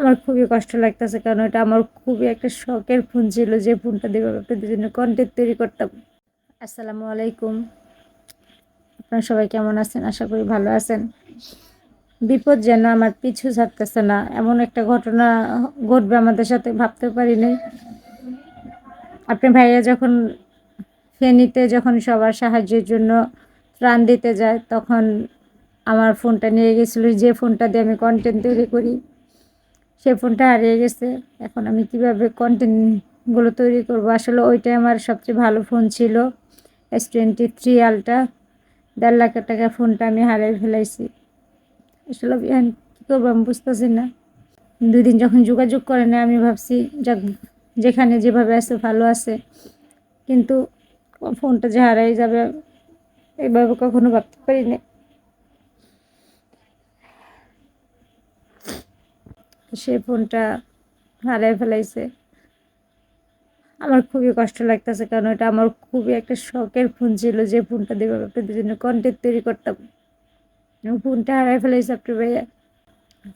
আমার খুবই কষ্ট লাগতেছে, কারণ এটা আমার খুবই একটা শখের ফোন ছিল যে ফোনটা দিয়ে আপনাদের জন্য কন্টেন্ট তৈরি করতাম। আসসালামু আলাইকুম। আপনারা সবাই কেমন আছেন? আশা করি ভালো আছেন। বিপদ যেন আমার পিছু ছাড়তেছে না, এমন একটা ঘটনা ঘটবে আমাদের সাথে, ভাবতে পারিনি আপনি ভাইয়া যখন ফেনীতে যখন সবার সাহায্যের জন্য ত্রাণ দিতে যায়, তখন আমার ফোনটা নিয়ে গেছিল, যে ফোনটা দিয়ে আমি কন্টেন্ট তৈরি করি। সে ফোনটা হারিয়ে গেছে। এখন আমি কীভাবে কন্টেন্টগুলো তৈরি করব? আসলে ওইটাই আমার সবচেয়ে ভালো ফোন ছিল এস টোয়েন্টি থ্রি আলটা দেড় লাখ টাকা ফোনটা আমি হারিয়ে ফেলাইছি। আসলে আমি কী করব আমি বুঝতেছি না। দুই দিন যখন যোগাযোগ করে না আমি ভাবছি যাক, যেখানে যেভাবে আছে, ভালো আছে। কিন্তু ফোনটা যে হারাই যাবে, এইভাবে কখনো ভাবতে পারিনি সে ফোনটা হারাই ফেলাইছে। আমার খুবই কষ্ট লাগতেছে, কারণ এটা আমার খুবই একটা শখের ফোন ছিল যে ফোনটা আমি আপনাদের জন্য কন্টেন্ট তৈরি করতাম। ফোনটা হারাই ফেলাইছে আপনি ভাইয়া।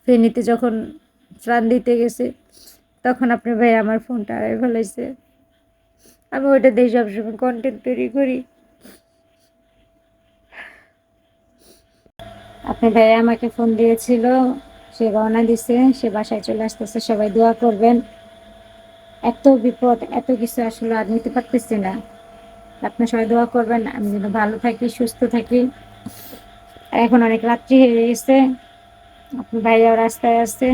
ফেনীতে যখন ত্রাণ দিতে গেছে, তখন আপনি ভাইয়া আমার ফোনটা হারাই ফেলাইছে। আমি ওইটা দিয়ে সবসময় কন্টেন্ট তৈরি করি। আপনি ভাইয়া আমাকে ফোন দিয়েছিল সে রওনা দিছে, সে বাসায় চলে আসতেছে, সবাই দোয়া করবেন। এত বিপদ, এত কিছু আসলে আর নিতে পারতেছি না। আপনি সবাই দোয়া করবেন, আমি যেন ভালো থাকি, সুস্থ থাকি। আর এখন অনেক রাত্রি হয়ে গেছে আপনি ভাইয়াও রাস্তায় আসছে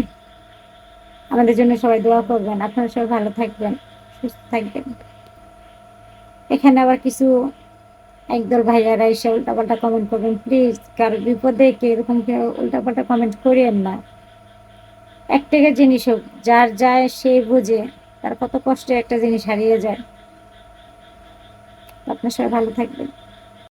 আমাদের জন্য সবাই দোয়া করবেন, আপনারা সবাই ভালো থাকবেন, সুস্থ থাকবেন। এখানে আবার কিছু একদল ভাইয়ারা এসে উল্টাপাল্টা কমেন্ট করবেন প্লিজ কারও বিপদে কে এরকম কেউ উল্টাপাল্টা কমেন্ট করিয়েন না। এক থেকে জিনিস হোক, যার যায় সে বুঝে, তার কত কষ্টে একটা জিনিস হারিয়ে যায়। আপনার সবাই ভালো থাকবেন।